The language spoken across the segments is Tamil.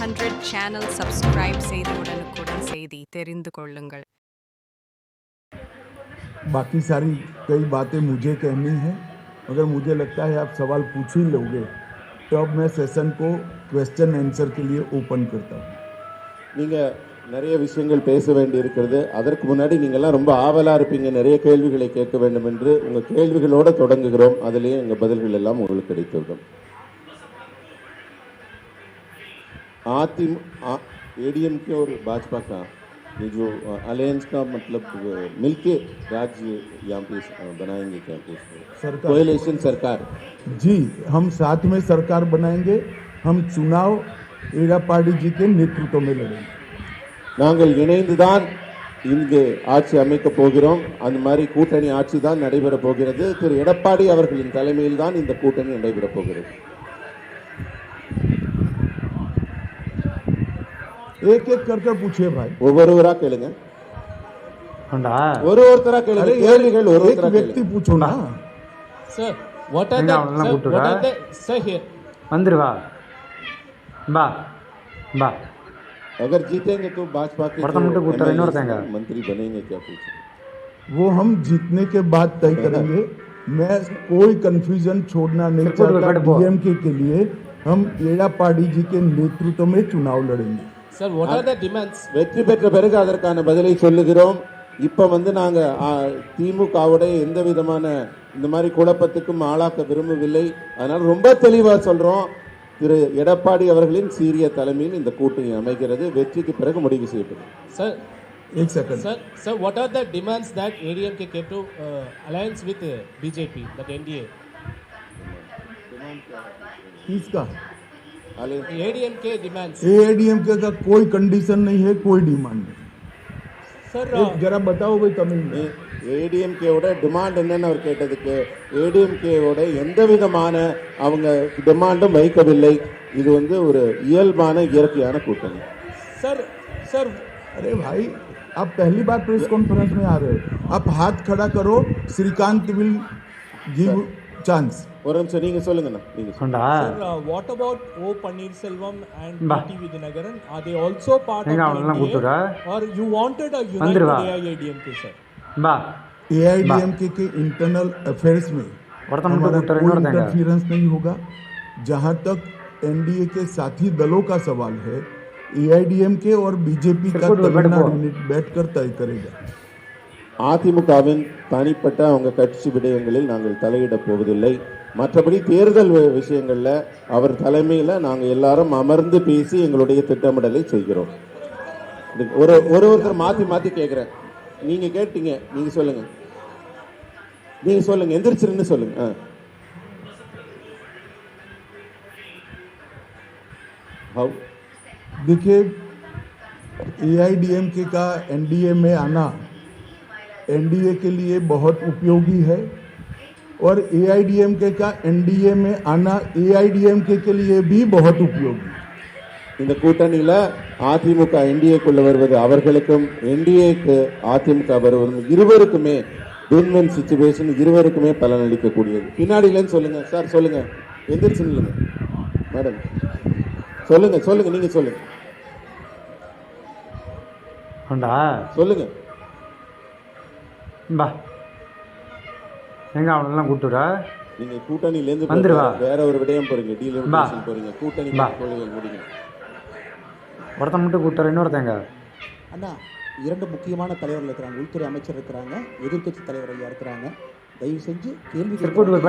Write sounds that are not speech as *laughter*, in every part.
ஹண்ட்ரட் சேனல் சப்ஸ்கிரைப் செய்து உடனுக்குடன் செய்தி தெரிந்து கொள்ளுங்கள் பாக்கி சாரி கை பாத்தே முஜே कहनी है अगर मुझे लगता है आप सवाल पूछ ही लोगे तो अब मैं सेशन को क्वेश्चन आंसर के लिए நீங்கள் நிறைய விஷயங்கள் பேச வேண்டி இருக்கிறது அதற்கு முன்னாடி நீங்கள்லாம் ரொம்ப ஆவலாக இருப்பீங்க நிறைய கேள்விகளை கேட்க வேண்டும் என்று உங்கள் கேள்விகளோடு தொடங்குகிறோம் அதுலேயும் எங்கள் பதில்கள் எல்லாம் உங்களுக்கு கிடைத்துவிடும் आतिम ए डी एम के और भाजपा का ये जो अलायंस का मतलब मिलके राज्य यहाँ पे बनाएंगे क्या कुछ कोलेशन सरकार जी हम साथ में सरकार बनाएंगे हम चुनाव एड़ापाड़ी जी के नेतृत्व में लड़ेंगे நாங்கள் இணைந்துதான் இங்கு ஆட்சி அமைக்கப் போகிறோம் அந்த மாதிரி கூட்டணி ஆட்சி தான் நடைபெறப் போகிறது திரு எடப்பாடி அவர்களின் தலைமையில் தான் இந்த கூட்டணி நடைபெறப் போகிறது एक एक करके पूछिए भाई ಒಬ್ಬರೊಬ್ಬರ ಕೇಳಿದೆ एक पूछो ना ಸರ್ मंदिर अगर जीतेंगे तो भाजपा के मंत्री बनेंगे क्या पूछे वो हम जीतने के बाद तय *laughs* करेंगे मैं कोई कंफ्यूजन छोड़ना नहीं चाहता डीएमके के लिए हम एड़ापाड़ी जी के नेतृत्व में चुनाव लड़ेंगे sir one are the demands வெற்றி பெற்ற பிறகு அதற்கான பதிலை சொல்லுகிறோம் இப்போ வந்து நாங்கள் திமுகவுடைய எந்த விதமான இந்த மாதிரி குழப்பத்துக்கும் ஆளாக்க விரும்பவில்லை அதனால் ரொம்ப தெளிவாக சொல்கிறோம் திரு எடப்பாடி அவர்களின் சீரிய தலைமையில் இந்த கூட்டணி அமைகிறது வெற்றிக்கு பிறகு முடிவு செய்யப்படும் sir Eight seconds. Sir, sir, what are the demands that ADMK came to uh, alliance with uh, BJP, that NDA? Demands. AIDM के का कोई कंडीशन नहीं है कोई डिमांड नहीं ಸರ್ ಜರ ಬತಾವು ಬೈ ತಮಿಳ್ ஏடிஎம்கேவோட டிமாண்ட் என்னன்னு அவர் கேட்டதுக்கு ஏடிஎம்கேவோட எந்த விதமான அவங்க டிமாண்டும் வைக்கவில்லை இது வந்து ஒரு இயல்பான இயற்கையான கூட்டணி சார் சார் அரே பாய் आप पहली बार प्रेस कॉन्फ्रेंस में आ रहे हो आप हाथ खड़ा करो श्रीकांत विल गिव சான்ஸ் ஒரு நிமிஷம் நீங்க சொல்லுங்கண்ணா நீங்க சொல்லுண்டா what about O Panneerselvam and T Vijayanagaran are they also part நீங்க அவனெல்லாம் கூப்பிடுற are you wanted a united AIADMK sir बा एआईडीएमके के इंटरनल अफेयर्स में हमारा कोई इंटरफियरेंस नहीं होगा जहां तक एनडीए के साथी दलों का सवाल है एआईडीएमके और बीजेपी का यूनिट बैठकर तय करेगा அதிமுகவின் தனிப்பட்ட அவங்க கட்சி விடயங்களில் நாங்கள் தலையிடப் போவதில்லை மற்றபடி தேர்தல் விஷயங்களில் அவர் தலைமையில் நாங்கள் எல்லாரும் அமர்ந்து பேசி எங்களுடைய திட்டமிடலை செய்கிறோம் ஒரு ஒரு ஒருத்தர் மாற்றி மாற்றி கேட்குறேன் நீங்கள் கேட்டீங்க நீங்கள் சொல்லுங்கள் நீங்கள் சொல்லுங்கள் எந்திரிச்சிருன்னு சொல்லுங்கள் ஆ हाउ देखिए ए का में आना NDA के लिए बहुत उपयोगी है और AIDM के क्या NDA में आना AIDM के लिए भी बहुत उपयोगी इन कोटनीला आतिमुका NDA కులరురువర్లకుం NDA కు ఆతిముకరువర్రు గిరువరకుమే బెన్న్ సిట్యుయేషన్ గిరువరకుమే పలనలికకూడిదు పిన్నడిలని చెల్లంగ సార్ చెల్లంగ ఎందుసిల్ల మేడమ్ చెల్లంగ చెల్లంగ నీంగ చెల్లంగ హండా చెల్లంగ பா எங்கே அவனெல்லாம் கூப்பிட்டுடா நீங்க கூட்டணியிலேருந்து வந்துருவா வேற ஒரு விடயம் போறீங்க டீலர் பா போறீங்க கூட்டணி பா முடிங்க ஒருத்தன் மட்டும் கூப்பிட்டாரு இன்னொருத்தங்க அண்ணா இரண்டு முக்கியமான தலைவர்கள் இருக்கிறாங்க உள்துறை அமைச்சர் இருக்கிறாங்க எதிர்க்கட்சி தலைவர் ஐயா இருக்கிறாங்க தயவு செஞ்சு கேள்வி கேட்டு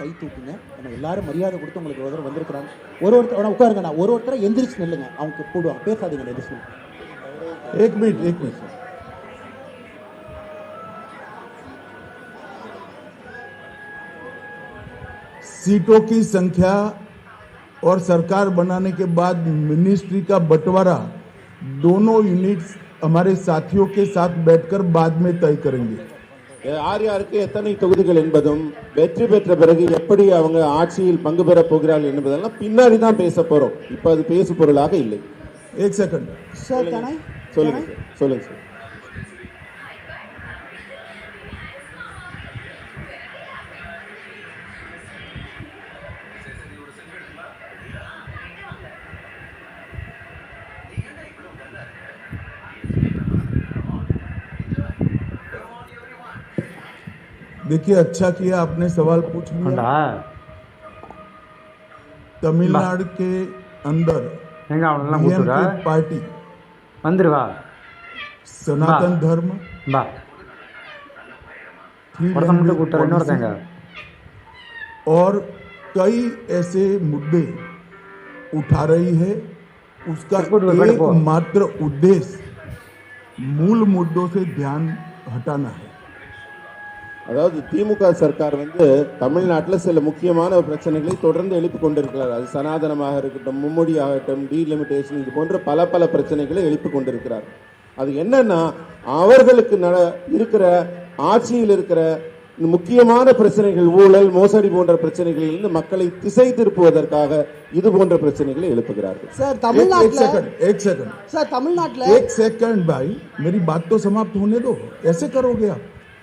கை தூக்குங்க ஏன்னா எல்லாரும் மரியாதை கொடுத்து உங்களுக்கு ஒரு தடவை வந்திருக்கிறாங்க ஒரு ஒருத்தர் உட்காருங்க நான் ஒரு ஒருத்தரை எந்திரிச்சு நில்லுங்க அவங்க போடுவாங்க பேசாதீங்க எந்திரிச்சு एक मिनट एक சார் सीटों की संख्या और सरकार बनाने के बाद मिनिस्ट्री का बंटवारा दोनों यूनिट्स हमारे साथियों के साथ बैठकर बाद में तय करेंगे யார் யாருக்கு எத்தனை தொகுதிகள் என்பதும் வெற்றி பெற்ற பிறகு எப்படி அவங்க ஆட்சியில் பங்கு பெற போகிறார்கள் என்பதெல்லாம் பின்னாடி தான் பேச போறோம் இப்ப அது பேசு பொருளாக இல்லை एक सेकंड सर कैन आई சொல்லுங்க சார் சொல்லுங்க சார் देखिए अच्छा किया आपने सवाल पूछ लिया तमिलनाडु के अंदर पार्टी सनातन धर्म और कई ऐसे मुद्दे उठा रही है उसका एकमात्र उद्देश्य मूल मुद्दों से ध्यान हटाना है அதாவது திமுக சர்க்கார் வந்து தமிழ்நாட்டில் சில முக்கியமான பிரச்சனைகளை தொடர்ந்து எழுப்பி கொண்டிருக்கிறார் அது சனாதனமாக இருக்கட்டும் மும்முடி ஆகட்டும் டீலிமிடேஷன் இது போன்ற பல பல பிரச்சனைகளை எழுப்பி கொண்டிருக்கிறார் அது என்னன்னா அவர்களுக்கு நட இருக்கிற ஆட்சியில் இருக்கிற முக்கியமான பிரச்சனைகள் ஊழல் மோசடி போன்ற பிரச்சனைகளிலிருந்து மக்களை திசை திருப்புவதற்காக இது போன்ற பிரச்சனைகளை எழுப்புகிறார்கள் சார் தமிழ்நாட்டில் சார் தமிழ்நாட்டில் செகண்ட் तमिलनाडु एक सेकंड भाई मेरी बात तो समाप्त होने